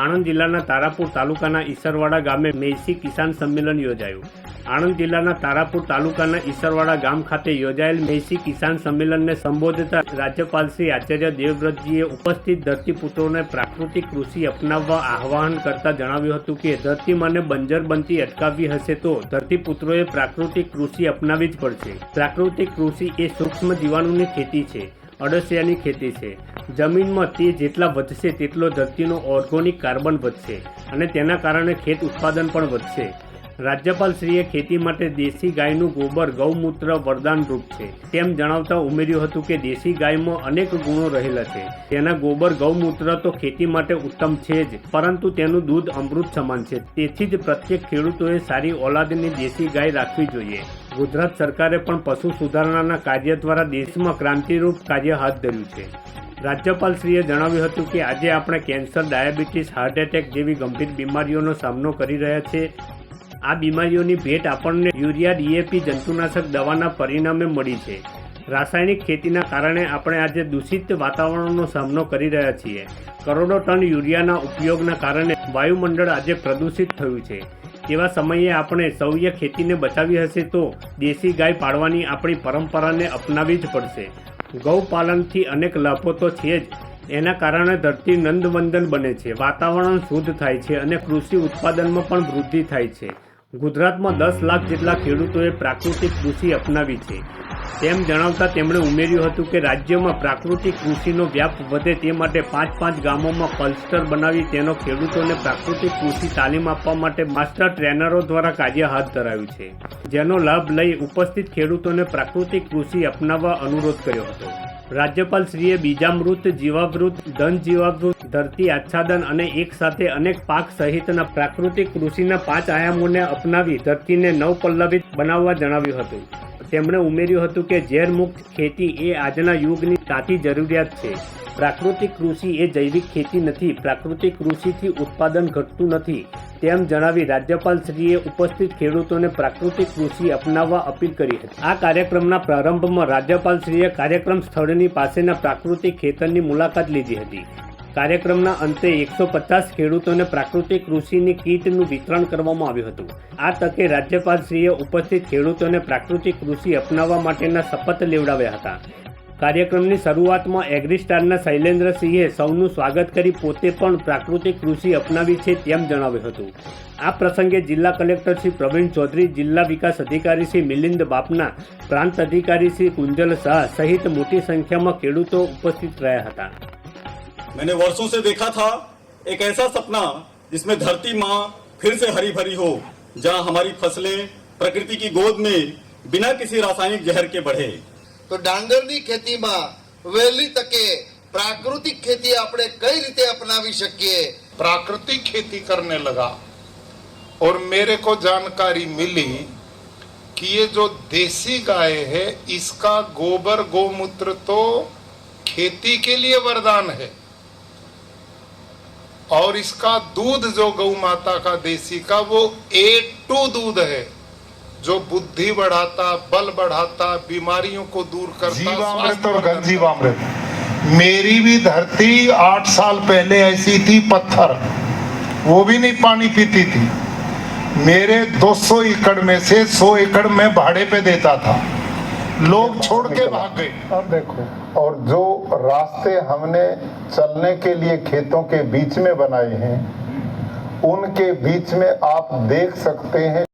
આણંદ જિલ્લાના તારાપુર તાલુકાના ઈસરવાડા ગામે મેસી કિસાન સંમેલન યોજાયું. આણંદ જિલ્લાના તારાપુર તાલુકાના ઈસરવાડા ગામ ખાતે યોજાયેલ મેસી કિસાન સંમેલનને સંબોધતા રાજ્યપાલ શ્રી આચાર્ય દેવવ્રતજીએ ઉપસ્થિત ધરતીપુત્રોને પ્રાકૃતિક કૃષિ અપનાવવા આહ્વાન કરતા જણાવ્યું હતું કે ધરતી મને બંજર બનતી અટકાવવી હશે તો ધરતીપુત્રોએ પ્રાકૃતિક કૃષિ અપનાવવી જ પડશે. પ્રાકૃતિક કૃષિ એ સૂક્ષ્મ જીવાણુની ખેતી છે, અળસિયાની ખેતી છે. જમીનમાં તે જેટલા વધશે તેટલો ધરતીનો ઓર્ગોનિક કાર્બન વધશે અને તેના કારણે ખેત ઉત્પાદન પણ વધશે. રાજ્યપાલશ્રીએ ખેતી માટે દેશી ગાયનું ગોબર, ગૌમૂત્ર, વરદાન રૂપ છે. તેમ જણાવતા ઉમેર્યું હતું કે દેશી ગાયમાં અનેક ગુણો રહેલા છે. તેના ગોબર, ગૌમૂત્ર તો ખેતી માટે ઉત્તમ છે જ, પરંતુ તેનું દૂધ અમૃત સમાન છે. તેથી જ પ્રત્યેક ખેડૂતોએ સારી ઓલાદની દેશી ગાય રાખવી જોઈએ. ગુજરાત સરકારે પણ પશુ સુધારણાના કાર્ય દ્વારા દેશમાં ક્રાંતિરૂપ કાર્ય હાથ ધર્યું છે. રાજ્યપાલશ્રીએ જણાવ્યું હતું કે આજે આપણે કેન્સર, ડાયાબિટીસ હાર્ટ એટેક જેવી ગંભીર બીમારીઓનો સામનો કરી રહ્યા છે. આ બીમારીઓની ભેટ આપણને યુરિયા ડીએપી જંતુનાશક દવાના પરિણામે મળી છે. રાસાયણિક ખેતીના કારણે આપણે આજે દૂષિત વાતાવરણનો સામનો કરી રહ્યા છીએ. કરોડો ટન યુરિયાના ઉપયોગના કારણે વાયુમંડળ આજે પ્રદૂષિત થયું છે. તેવા સમયે આપણે સૌએ ખેતીને બચાવી હશે તો દેશી ગાય પાળવાની આપણી પરંપરાને અપનાવી જ પડશે. ગૌપાલનથી અનેક લાભો તો છે જ. એના કારણે ધરતી નંદવંદન બને છે. વાતાવરણ શુદ્ધ થાય છે અને કૃષિ ઉત્પાદનમાં પણ વૃદ્ધિ થાય છે. ગુજરાતમાં દસ લાખ જેટલા ખેડૂતોએ પ્રાકૃતિક કૃષિ અપનાવી છે. તેમ જણાવતા તેમણે ઉમેર્યું હતું કે રાજ્યમાં પ્રાકૃતિક કૃષિનો વ્યાપ વધે તે માટે પાંચ પાંચ ગામોમાં ક્લસ્ટર બનાવી તેનો ખેડૂતોને પ્રાકૃતિક કૃષિ તાલીમ આપવા માટે માસ્ટર ટ્રેનરો દ્વારા કાર્ય હાથ ધરાયું છે, જેનો લાભ લઈ ઉપસ્થિત ખેડૂતોને પ્રાકૃતિક કૃષિ અપનાવવા અનુરોધ કર્યો હતો. રાજ્યપાલ શ્રીએ બીજામૃત, જીવામૃત ધન જીવામૃત ધરતી આચ્છાદન અને એક સાથે અનેક પાક સહિતના પ્રાકૃતિક કૃષિના પાંચ આયામોને અપનાવી ધરતીને નવપલ્લવિત બનાવવા જણાવ્યું હતું. તેમણે ઉમેર્યું હતું કે ઝેરમુક્ત ખેતી એ આજના યુગની તાતી જરૂરિયાત છે. પ્રાકૃતિક કૃષિ એ જૈવિક ખેતી નથી, પ્રાકૃતિક કૃષિથી ઉત્પાદન ઘટતું નથી. તેમ જણાવી રાજ્યપાલશ્રીએ ઉપસ્થિત ખેડૂતોને પ્રાકૃતિક કૃષિ અપનાવવા અપીલ કરી હતી. આ કાર્યક્રમના પ્રારંભમાં રાજ્યપાલશ્રીએ કાર્યક્રમ સ્થળની પાસેના પ્રાકૃતિક ખેતરની મુલાકાત લીધી હતી. કાર્યક્રમના અંતે એકસો પચાસ ખેડૂતોને પ્રાકૃતિક કૃષિની કીટનું વિતરણ કરવામાં આવ્યું હતું. આ તકે રાજ્યપાલશ્રીએ ઉપસ્થિત ખેડૂતોને પ્રાકૃતિક કૃષિ અપનાવવા માટેના શપથ લેવડાવ્યા હતા. કાર્યક્રમની શરૂઆતમાં એગ્રીસ્ટારના શૈલેન્દ્રસિંહે સૌનું સ્વાગત કરી પોતે પણ પ્રાકૃતિક કૃષિ અપનાવી છે તેમ જણાવ્યું હતું. આ પ્રસંગે જિલ્લા કલેક્ટર શ્રી પ્રવીણ ચૌધરી, જિલ્લા વિકાસ અધિકારી શ્રી મિલિંદ બાપના પ્રાંત અધિકારી શ્રી કુંજલ શાહ સહિત મોટી સંખ્યામાં ખેડૂતો ઉપસ્થિત રહ્યા હતા. मैंने वर्षों से देखा था एक ऐसा सपना जिसमें धरती माँ फिर से हरी भरी हो जहाँ हमारी फसलें प्रकृति की गोद में बिना किसी रासायनिक जहर के बढ़े તો ડાંગરની ખેતીમાં વહેલી તકે પ્રાકૃતિક ખેતી આપણે કઈ રીતે અપનાવી શકીએ प्राकृतिक खेती करने लगा और मेरे को जानकारी मिली कि ये जो देसी गाय है इसका गोबर गोमूत्र तो खेती के लिए वरदान है और इसका दूध जो गौ माता का देसी का वो ए टू दूध है जो बुद्धि बढ़ाता बल बढ़ाता बीमारियों को दूर करता जीवामृत और स्वास्थ्य जीवामृत मेरी भी धरती आठ साल पहले ऐसी थी पत्थर। वो भी नहीं पानी पीती थी। मेरे 200 एकड़ में से 100 एकड़ में भाड़े पे देता था। लोग छोड़ के भाग गए। अब देखो और जो रास्ते हमने चलने के लिए खेतों के बीच में बनाए हैं उनके बीच में आप देख सकते हैं